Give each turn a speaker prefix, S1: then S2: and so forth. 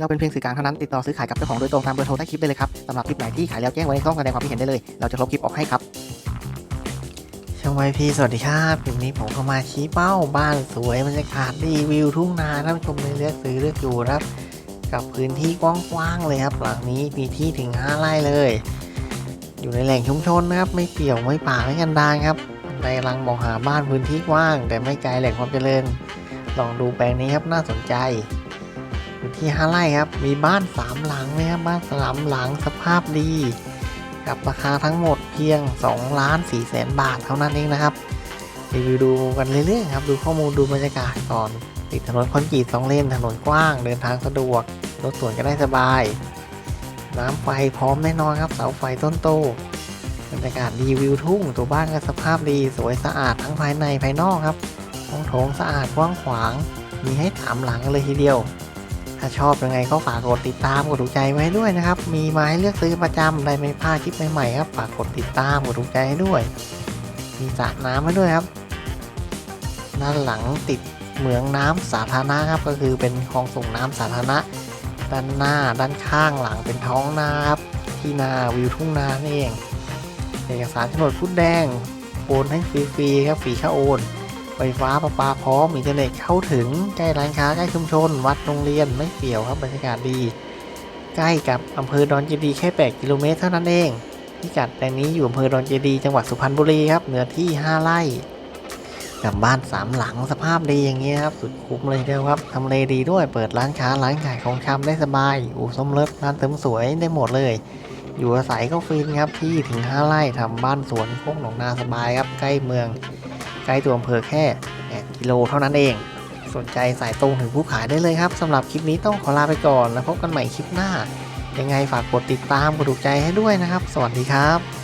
S1: เราเป็นเพียงสื่อกลางเท่านั้นติดต่อซื้อขายกับเจ้าของโดยตรงตามเบอร์โทรใต้คลิปได้เลยครับสำหรับคลิปไหนที่ขายแล้วแจ้งไว้ในช่องแสดงความคิดเห็นได้เลย เราจะลบคลิปออกให้ครับ
S2: ช่องไวพีสวัสดีครับคลิปนี้ผมก็มาชี้เป้าบ้านสวยบรรยากาศดีวิวทุ่งนาท่านผู้ชมเลยเลือกซื้อเลือกอยู่ครับ กับพื้นที่กว้างๆเลยครับ หลังนี้มีที่ถึง 5ไร่เลย อยู่ในแหล่งชุมชนนะครับ ไม่เปี่ยวไม่ป่าไม่กันดารครับในกำลังมองหาบ้านพื้นที่กว้าง แต่ไม่ไกลแหล่งความเจริญ ลองดูแปลงนี้ครับน่าสนใจ พื้นที่5ไร่ครับ มีบ้าน3หลังนะครับบ้านสามหลังสภาพดีกับราคาทั้งหมดเพียง2ล้าน4แสนบาทเท่านั้นเองนะครับรีวิวดูกันเรื่อยๆครับ ดูข้อมูลดูบรรยากาศก่อน ติดถนนคอนกรีตสองเลนถนนกว้าง เดินทางสะดวก รถสวนก็ได้สบาย น้ำไฟพร้อมแน่นอนครับเสาไฟต้นโตบรรยากาศดีวิวทุ่ง ตัวบ้านก็สภาพดีสวยสะอาดทั้งภายในภายนอกครับห้องโถงสะอาดกว้างขวาง มีให้ถามหลังเลยทีเดียว ถ้าชอบยังไงก็ฝากกดติดตามกดถูกใจไว้ด้วยนะครับ มีมาให้เลือกซื้อประจำได้ไม่พลาดคลิปใหม่ๆครับ ฝากกดติดตามกดถูกใจให้ด้วย มีสระน้ำให้ด้วยครับ ด้านหลังติดเหมืองน้ำสาธารณะครับ ก็คือเป็นคลองส่งน้ำสาธารณะ ด้านหน้าด้านข้างหลังเป็นท้องนาครับที่นาวิวทุ่งนานี่เอง เอกสารโฉนดพุดแดงโอนให้ฟรีๆครับฟรีค่าโอน ไฟฟ้าประปาพร้อมอินเทอร์เน็ตเข้าถึงใกล้ร้านค้าใกล้ชุมชน วัดโรงเรียนไม่เปี่ยวครับบรรยากาศดี ใกล้กับอำเภอดอนเจดีแค่ 8 กิโลเมตรเท่านั้นเองพิกัดแปลงนี้อยู่อำเภอดอนเจดีจังหวัดสุพรรณบุรีครับเนื้อที่ 5 ไร่กับบ้านสามหลังสภาพดีอย่างเงี้ยครับสุดคุ้มเลยเดียวครับทำเลดีด้วยเปิดร้านค้าร้านขายของชำได้สบายอู่ซ่อมรถร้านเสริมสวยได้หมดเลย อยู่อาศัยก็ฟินครับที่ถึง 5 ไร่ทำบ้านสวนโค้งหนองนาสบายครับใกล้เมือง ล้ตัวอำเภอแค่ 8 กิโลเท่านั้นเอง สนใจสายตรงถึงผู้ขายได้เลยครับสำหรับคลิปนี้ต้องขอลาไปก่อน แล้วพบกันใหม่คลิปหน้า ยังไงฝากกดติดตามกดถูกใจให้ด้วยนะครับ สวัสดีครับ